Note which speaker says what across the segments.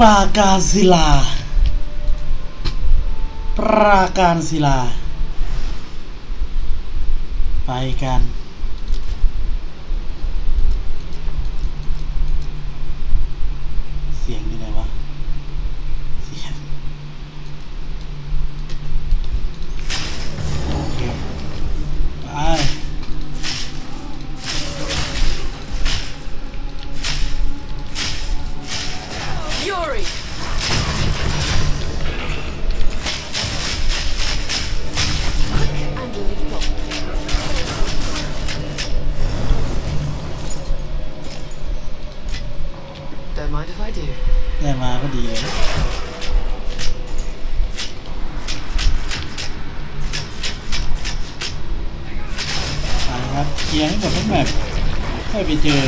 Speaker 1: ปรา
Speaker 2: do.
Speaker 1: ได้มาก็ดีเลยไปครับเคลียร์ให้หมดทั้งแบบค่อยไปเจอ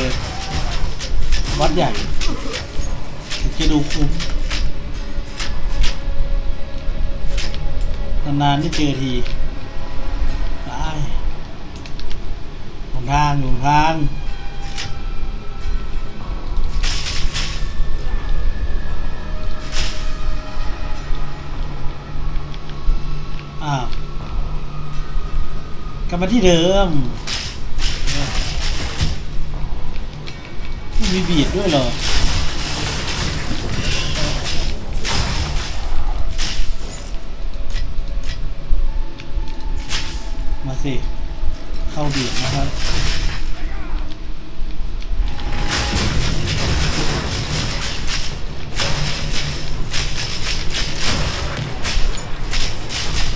Speaker 1: วัดใหญ่ถึงจะดูคุ้มนานๆได้เจอทีไปหลงทางหลงทาง กลับมาที่เดิม มีบีดด้วยเหรอมาสิ เข้าบีดนะครับ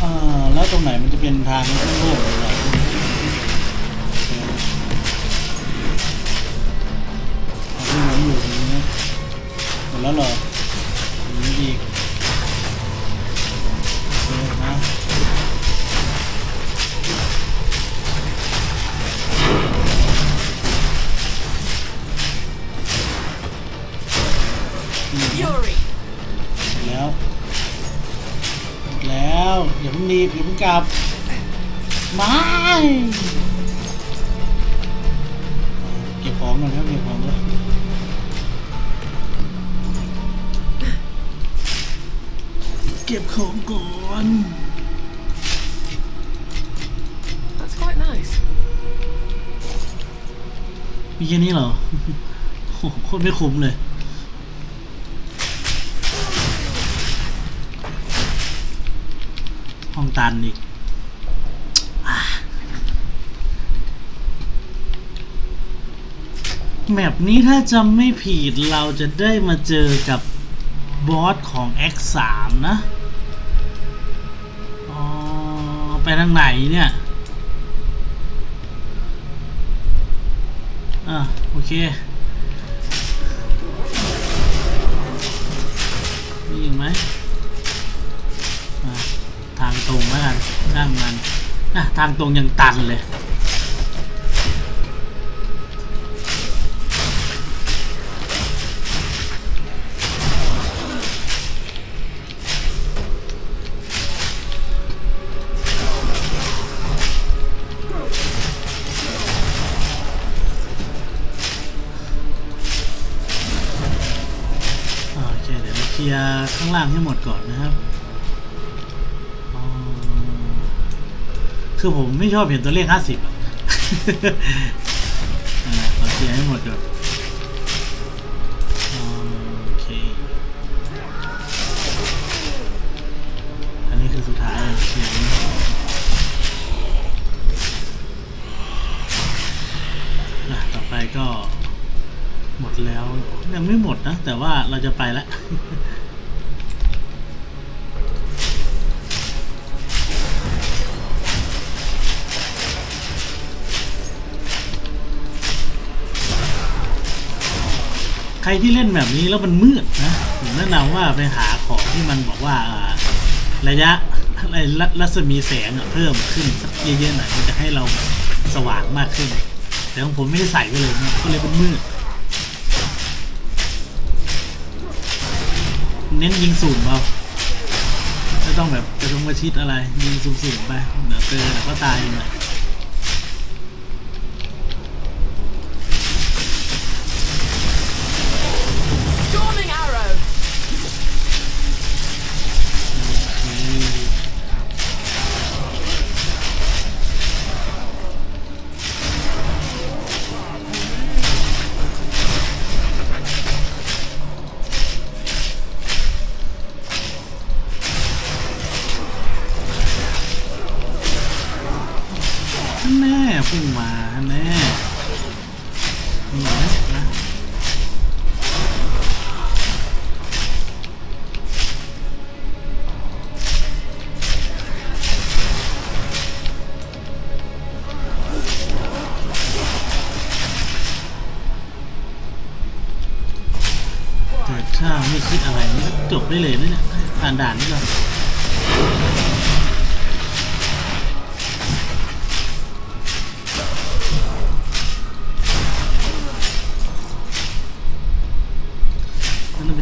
Speaker 1: อ่า แล้วตรงไหนมันจะเป็นทางโล่ กลับไม่เก็บของก่อนครับเก็บของเลยเก็บของก่อน
Speaker 2: That's quite nice.
Speaker 1: มีแค่นี้เหรอโอ้โหโคตรไม่คุ้มเลย องตันอีกอแมปนี้ถ้าจำไม่ผิดเราจะได้มาเจอกับบอสของ X3 นะ อ๋อ ไปทางไหนเนี่ย อะ โอเค มีอีกไหม ตรงแล้วกันช่างมันอะทางตรงยังตันเลย โอเค เดี๋ยวเราเคลียร์ข้างล่างให้หมดก่อนนะครับ คือผมไม่ชอบเห็นตัวเลข50อะอ่าเราเคลียให้หมดก่อนโอเค อันนี้คือสุดท้ายเคลียร์นี้อะต่อไปก็หมดแล้วยังไม่หมดนะ แต่ว่าเราจะไปแล้ว ใครที่เล่นแบบนี้แล้วมันมืดนะผมแนะนำว่าไปหาของที่มันบอกว่าระยะอะไรรัศมีแสงเพิ่มขึ้นสักเยอะๆหน่อยมันจะให้เราสว่างมากขึ้น แต่ของผมไม่ได้ใส่ไปเลยนะก็เลยเป็นมืด เน้นยิงสูงเอาไม่ต้องแบบจะต้องมาชิดอะไรยิงสูงๆไปเดี๋ยวเจอเดี๋ยวก็ตายเละ พุ่งมาแน่นี่นะนะถ้าไม่คิดอะไรนี่ก็จบได้เลยนะเนี่ยผ่านด่านนี้ก่อน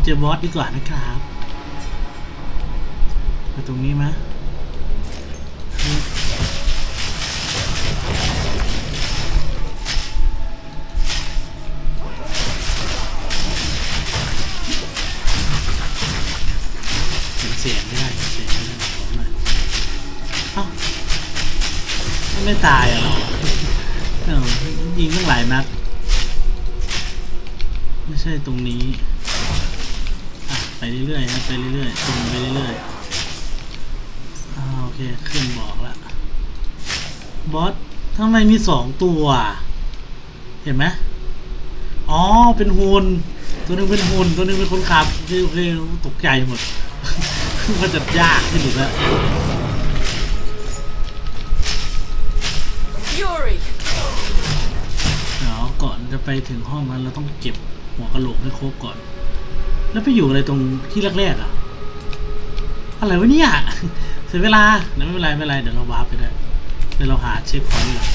Speaker 1: เจอบอสดีกว่านะครับไปตรงนี้ไหมฮึบเสียงเสียงไม่ได้เสียงไม่ได้ขอหน่อยเอ้าไม่ตายหรอยิงตั้งหลายนัด ไม่ใช่ตรงนี้ ไปเรื่อยๆครับไปเรื่อยๆตรงไปเรื่อยๆอ่าโอเคขึ้นบอกแล้วบอสทำไมมีสองตัว เห็นไหมอ๋อเป็นหุ่นตัวหนึงเป็นหุ่นตัวหนึงเป็นคนขับโอเคโอเคตกใจหมดมันจะยากขึ้นอีกแล้ว
Speaker 2: Yuri!
Speaker 1: เดี๋ยวก่อนจะไปถึงห้องนั้นเราต้องเก็บหัวกะโหลกให้ครบก่อน แล้วไปอยู่อะไรตรงที่แรกๆอะ อะไรวะเนี่ย เสียเวลาเดี๋ยวไม่เป็นไรไม่เป็นไร เดี๋ยวเราวาร์ปไปได้ เดี๋ยวเราหาเช็คพอยต์ก่อน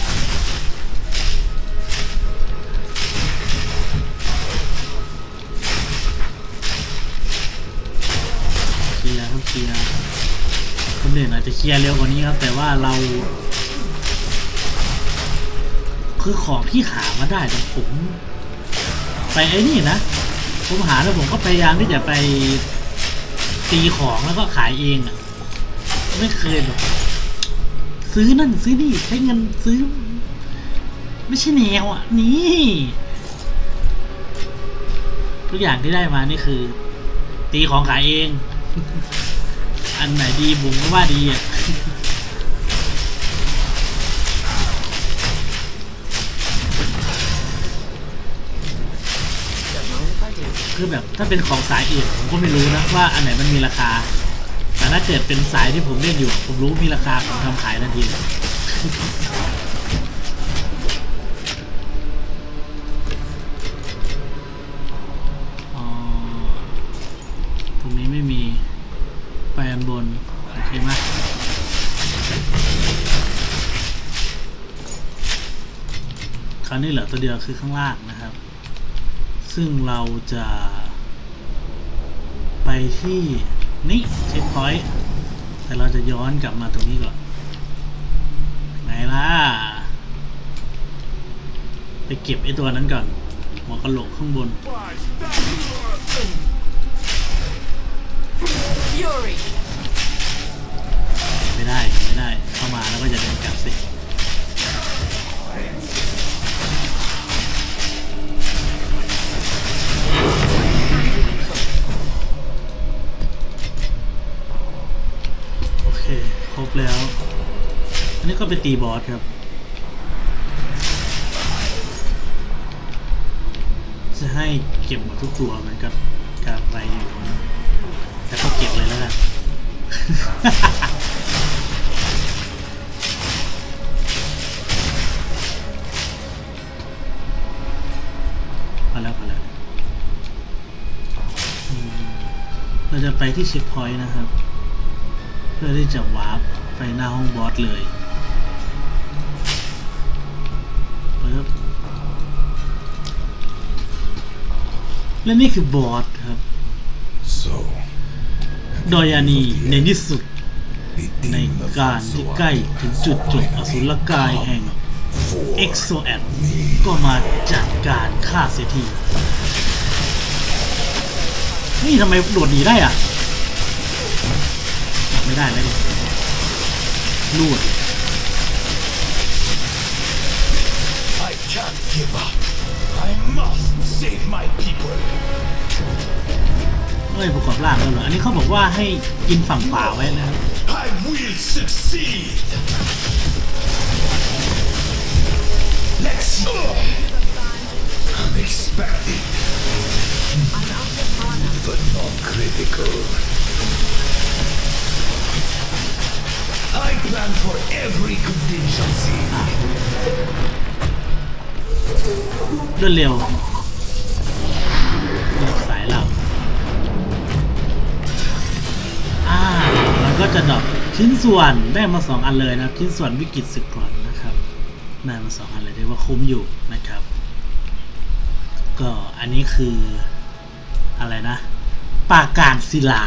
Speaker 1: เคลียร์ครับเคลียร์คนอื่นอาจจะเคลียร์เร็วกว่านี้ครับ แต่ว่าเรา คือของที่หามาได้แต่ผม ไปไอ้นี่นะ ผมหาแล้วผมก็พยายามที่จะไปตีของแล้วก็ขายเองอะ่ะ ไม่เคยแบบซื้อนั่นซื้อนี่ใช้เงินซื้อ ไม่ใช่แนวอะ นี่ทุกอย่างที่ได้มานี่คือ ตีของขายเอง อันไหนดีบุ๋มก็ว่าดีอะ คือแบบถ้าเป็นของสายอื่นผมก็ไม่รู้นะว่าอันไหนมันมีราคา แต่ถ้าเกิดเป็นสายที่ผมเล่นอยู่ ผมรู้มีราคาผมทำขายทันทีตรงนี้ไม่มีไปอันบน โอเคไหมคราวนี้เหลือตัวเดียวคือข้างล่างนะครับ ซึ่งเราจะไปที่นี่เช็คพอยต์แต่เราจะย้อนกลับมาตรงนี้ก่อน ไงล่ะ ไปเก็บไอ้ตัวนั้นก่อนหัวกะโหลกข้างบน ไม่ได้ไม่ได้ เข้ามาแล้วก็จะเดินกลับสิ อันนี้ก็ไปตีบอสครับ จะให้เก็บหมดทุกตัวมันก็การไปอยู่นะแต่ก็เก็บเลยแล้วกันพอแล้วพอแล้วเราจะไปที่เช็คพอยต์นะครับ เพื่อที่จะวาร์ปไปหน้าห้องบอสเลย และนี่คือบอสครับ
Speaker 3: So,
Speaker 1: โดยอานีในที่สุด
Speaker 3: the
Speaker 1: ใน
Speaker 3: demon of
Speaker 1: การที่ใกล้ถึงจุดจบอสุรกายแห่ง
Speaker 3: for
Speaker 1: เอ็กโซแอดก็มาจัดการฆ่าเสียที นี่ทำไมโดดหนีได้อะ ไม่ได้แล้วดิลูด
Speaker 3: I can't give up. I must save my people.
Speaker 1: เอ้ยประกอบร่างแล้วเหรออันนี้เขาบอกว่าให้กินฝั่งป่าไว้นะครับ
Speaker 3: I will succeed. Let's see. Unexpected. But not critical. I plan for every contingency.
Speaker 1: รวดเร็ว ชิ้นส่วนได้มาสองอันเลยนะครับ ชิ้นส่วนวิกฤตศึกก่อนนะครับได้มาสองอันเลยเรียกว่าคุ้มอยู่นะครับ ก็อันนี้คืออะไรนะ ปาการศิลา